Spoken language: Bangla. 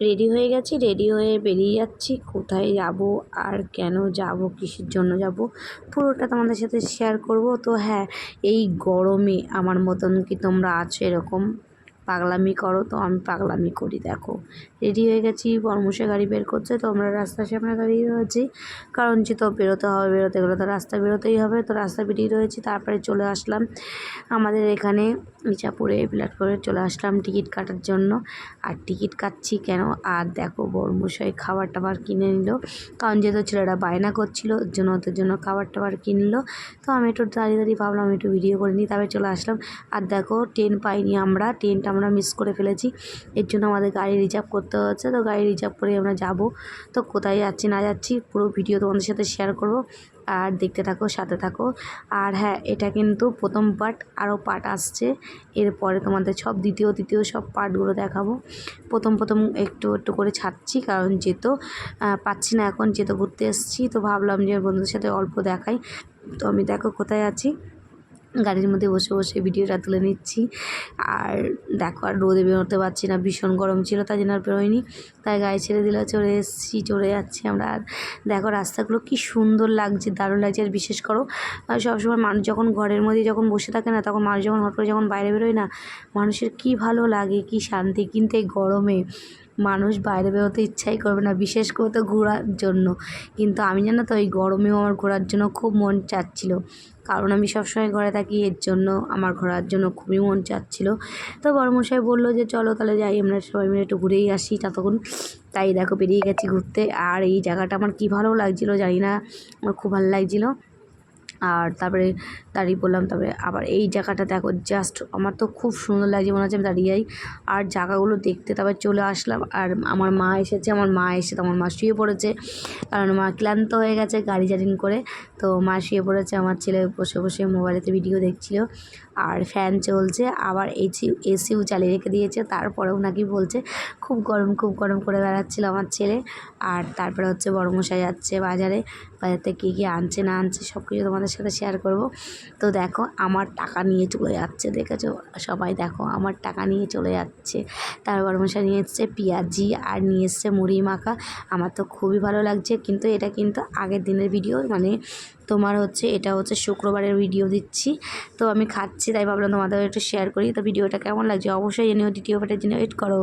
রেডি হয়ে গেছি রেডি হয়ে বেরিয়ে যাচ্ছি। কোথায় যাব আর কেন যাব, কিসের জন্য যাব, পুরোটা তোমাদের সাথে শেয়ার করব। তো হ্যাঁ এই গরমে আমার মতন কি তোমরা আছো এরকম? পাগলামি করো তো, আমি পাগলামি করি, দেখো। রেডি হয়ে গেছি, বর্মশে গাড়ি বের করছে তো আমরা রাস্তার সামনে দাঁড়িয়ে রয়েছি। কারণ যে তো বেরোতে হবে, বেরোতে গেলে তো রাস্তা বেরোতেই হবে। তো রাস্তা বেরিয়ে রয়েছি, তারপরে চলে আসলাম আমাদের এখানে ইচাপুরে প্ল্যাটফর্মে চলে আসলাম টিকিট কাটার জন্য। আর টিকিট কাটছি কেন? আর দেখো, বর্মশাই খাবার টাবার কিনে নিল। কারণ যেহেতু ছেলেরা বায়না করছিল, ওর জন্য ওদের জন্য খাবার টাবার কিনলো তো আমি একটু দাঁড়িয়ে দাঁড়িয়ে ভাবলাম একটু ভিডিও করে নিই, তারপরে চলে আসলাম। আর দেখো ট্রেন পাইনি আমরা ট্রেনটা আমরা মিস করে ফেলেছি। এর জন্য আমাদের গাড়ি রিজার্ভ করতে হচ্ছে। তো গাড়ি রিজার্ভ করে আমরা যাব। তো কোথায় যাচ্ছি, না যাচ্ছি, পুরো ভিডিও তোমাদের সাথে শেয়ার করব। আর দেখতে থাকো, সাথে থাকো। আর হ্যাঁ এটা কিন্তু প্রথম পার্ট আরও পার্ট আসছে। এরপরে তোমাদের সব দ্বিতীয়, তৃতীয় সব পার্টগুলো দেখাবো। প্রথম প্রথম একটু একটু করে ছাড়ছি, কারণ যেহেতু পাচ্ছি না এখন, যেহেতু ঘুরতে এসেছি, তো ভাবলাম যে বন্ধুদের সাথে অল্প দেখাই। তো আমি দেখো কোথায় আছি। গাড়ির মধ্যে বসে বসে ভিডিওটা তুলে নিচ্ছি। আর দেখো, আর রোদে বেরোতে পারছি না, ভীষণ গরম ছিল, তাই জন্য আর বেরোয়নি। তাই গায়ে ছেড়ে দিলে, চলে এসেছি, চলে যাচ্ছি আমরা। আর দেখো, রাস্তাগুলো কি সুন্দর লাগছে, দারুণ লাগছে। আর বিশেষ করো সবসময় মানুষ যখন ঘরের মধ্যে যখন বসে থাকে না, তখন মানুষ যখন হট করে যখন বাইরে বেরোয় না, মানুষের কি ভালো লাগে, কি শান্তি, কিন্তু এই গরমে মানুষ বাইরে বেরোতে ইচ্ছাই করবে না, বিশেষ করে তো ঘোরার জন্য। কিন্তু আমি জানো তো, এই গরমেও আমার ঘোরার জন্য খুব মন চাচ্ছিল। কারণ আমি সবসময় ঘরে থাকি, এর জন্য আমার ঘোরার জন্য খুবই মন চাচ্ছিল। তো বড়মশাই বলল যে, চলো তাহলে যাই, আমরা সবাই মিলে একটু ঘুরেই আসি ততক্ষণ। তাই দেখো বেরিয়ে গেছি ঘুরতে। আর এই জায়গাটা আমার কী ভালো লাগছিল জানি না, আমার খুব ভালো লাগছিল। আর তারপরে দাঁড়িয়ে পড়লাম তারপরে আবার এই জায়গাটা দেখো জাস্ট আমার তো খুব সুন্দর লাগছে, মনে হচ্ছে আমি দাঁড়িয়ে যাই আর জায়গাগুলো দেখতে তারপরে চলে আসলাম, আর আমার মা এসেছে, আমার মা এসে তো আমার মা শুয়ে পড়েছে, কারণ মা ক্লান্ত হয়ে গেছে গাড়ি জার্নি করে, তো মা শুয়ে পড়েছে, আমার ছেলে বসে বসে মোবাইলেতে ভিডিও দেখছিল, আর ফ্যান চলছে, আবার এসি এসিও চালিয়ে রেখে দিয়েছে, তারপরেও নাকি বলছে, খুব গরম খুব গরম করে বেড়াচ্ছিল আমার ছেলে, আর তারপরে হচ্ছে বড়মশাই যাচ্ছে বাজারে, বাজার থেকে কী কী আনছে, না আনছে সব কিছু তোমাদের সাথে শেয়ার করব। তো দেখো, আমার টাকা নিয়ে চলে যাচ্ছে, দেখেছ? সবাই দেখো, আমার টাকা নিয়ে চলে যাচ্ছে। তার বড়মশাই নিয়ে এসছে পেঁয়াজি আর নিয়ে এসছে মুড়ি মাখা। আমার তো খুবই ভালো লাগছে, কিন্তু এটা কিন্তু আগের দিনের ভিডিও মানে তোমার হচ্ছে, এটা হচ্ছে শুক্রবারের ভিডিও দিচ্ছি। তো আমি খাচ্ছি, তাই ভাবলাম তোমাদের একটু শেয়ার করি। তো ভিডিওটা কেমন লাগছে? অবশ্যই জেনেও, দ্বিতীয় পার্টের জন্য ওয়েট করো।